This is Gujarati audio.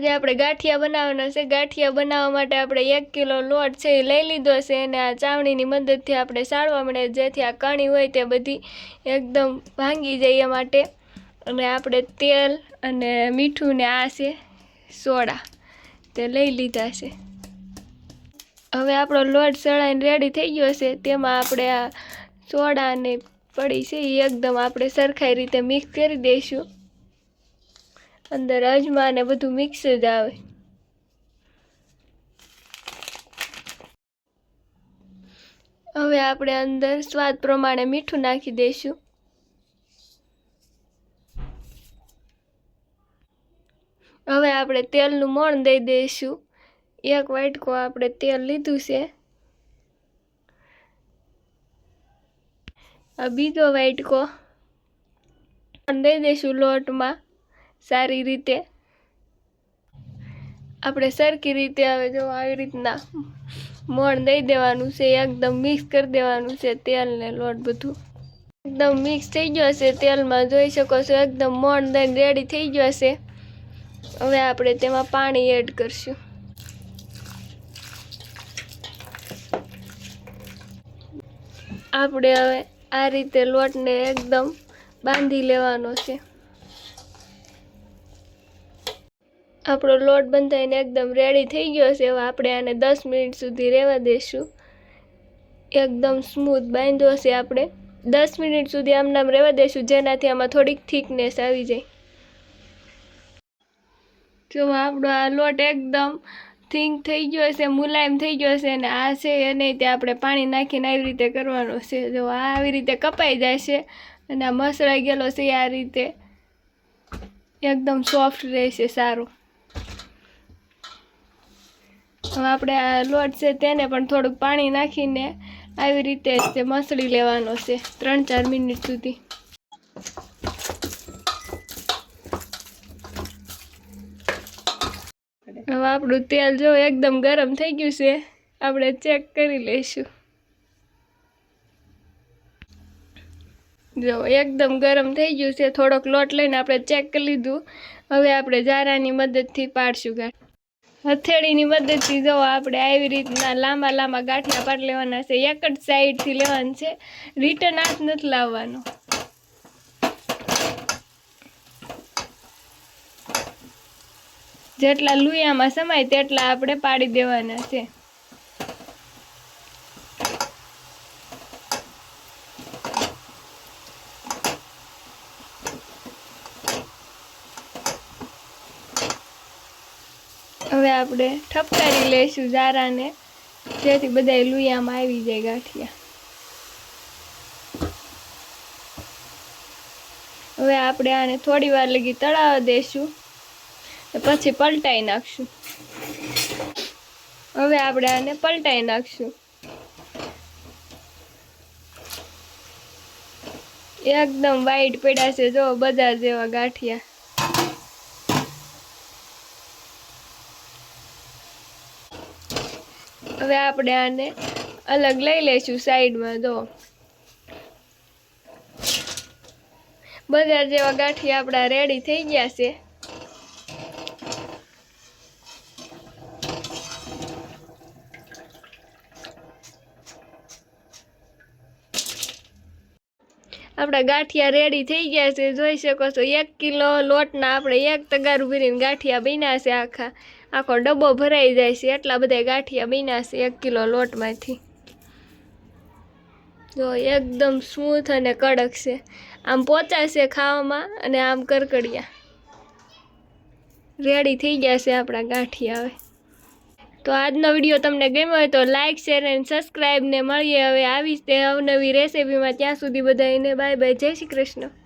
આજે આપણે ગાંઠિયા બનાવવાના છે. ગાંઠિયા બનાવવા માટે આપણે એક કિલો લોટ છે એ લઈ લીધો છે અને આ ચાવણીની મદદથી આપણે સાળવા મળે. જેથી આ કણી હોય તે બધી એકદમ ભાંગી જાય એ માટે. અને આપણે તેલ અને મીઠું ને આ છે સોડા તે લઈ લીધા છે. હવે આપણો લોટ સળાઈને રેડી થઈ ગયો છે. તેમાં આપણે આ સોડા ને પડી છે એ એકદમ આપણે સરખાઈ રીતે મિક્સ કરી દઈશું. અંદર અજમા ને બધું મિક્સ જ આવે. હવે આપણે અંદર સ્વાદ પ્રમાણે મીઠું નાખી દઈશું. હવે આપણે તેલનું મોણ દઈ દઈશું. એક વાટકો આપણે તેલ લીધું છે. આ બીજો વાટકો દઈ દઈશું લોટમાં. સારી રીતે. આપણે સરખી રીતે હવે જો આવી રીતના મોણ દઈ દેવાનું છે, એકદમ મિક્સ કરી દેવાનું છે તેલ ને લોટ બધું. એકદમ મિક્સ થઈ ગયો છે તેલમાં, જોઈ શકો છો, એકદમ મોણ દઈને રેડી થઈ ગયો છે. હવે આપણે તેમાં પાણી એડ કરશું. આપણે હવે આ રીતે લોટને એકદમ બાંધી લેવાનો છે. આપણો લોટ બંધાઈને એકદમ રેડી થઈ ગયો છે. હવે આપણે આને દસ મિનિટ સુધી રહેવા દઈશું એકદમ સ્મૂથ બાંધ્યો છે આપણે. દસ મિનિટ સુધી આમનામ રહેવા દઈશું જેનાથી આમાં થોડીક થિકનેસ આવી જાય. જો આપણો આ લોટ એકદમ થિંક થઈ ગયો છે, મુલાયમ થઈ ગયો છે અને આ છે એ નહીં તે આપણે પાણી નાખીને આવી રીતે કરવાનું છે. જો આ આવી રીતે કપાઈ જાય છે અને આ મસળાઈ ગયેલો છે, આ રીતે એકદમ સોફ્ટ રહેશે, સારું. હવે આપણે આ લોટ છે તેને પણ થોડુંક પાણી નાખીને આવી રીતે તે મસળી લેવાનો છે, ત્રણ ચાર મિનિટ સુધી. હવે આપણું તેલ જો એકદમ ગરમ થઈ ગયું છે, આપણે ચેક કરી લઈશું. જો એકદમ ગરમ થઈ ગયું છે, થોડોક લોટ લઈને આપણે ચેક કરી લીધું. હવે આપણે જારાની મદદથી પાડશું ગાંઠ હથેળીની મદદથી જો આપણે આવી રીતના લાંબા લાંબા ગાંઠિયા પાડી લેવાના છે. એક જ સાઈડથી લેવાનું છે. રિટર્ન હાથ નથી લાવવાનો. જેટલા લુયામાં સમાય તેટલા આપણે પાડી દેવાના છે. હવે આપણે ઠપકારી લઈશું ઝારાને. જેથી બધા લુયામાં આવી જાય ગાંઠિયા. હવે આપણે આને થોડી વાર લગી તળાવવા દઈશું પછી પલટાઈ નાખશું. હવે આપણે આને પલટાઈ નાખશું. એકદમ વાઈટ પડ્યા છે જો બધા જેવા ગાંઠિયા. હવે આપણે આને અલગ લઈ લઈશું સાઈડમાં તો બધા જેવા ગાંઠિયા આપણા રેડી થઈ ગયા છે. આપણા ગાંઠિયા રેડી થઈ ગયા છે, જોઈ શકો છો, એક કિલો લોટના આપણે એક તગારું ભરીને ગાંઠિયા બન્યા છે આખા. આખો ડબ્બો ભરાઈ જાય છે, એટલા બધા ગાંઠિયા બન્યા એક કિલો લોટમાંથી. જો, એકદમ સ્મૂથ અને કડક છે. આમ છે ખાવામાં અને આમ કરકડિયા. રેડી થઈ ગયા છે આપણા ગાંઠિયા હવે. તો આજનો વીડિયો તમને ગમ્યો હોય તો લાઇક શેર એન્ડ સબસ્ક્રાઈબ ને મળીએ. હવે આવી જ તે અવનવી રેસીપીમાં ત્યાં સુધી બધાને બાય બાય જય શ્રી કૃષ્ણ.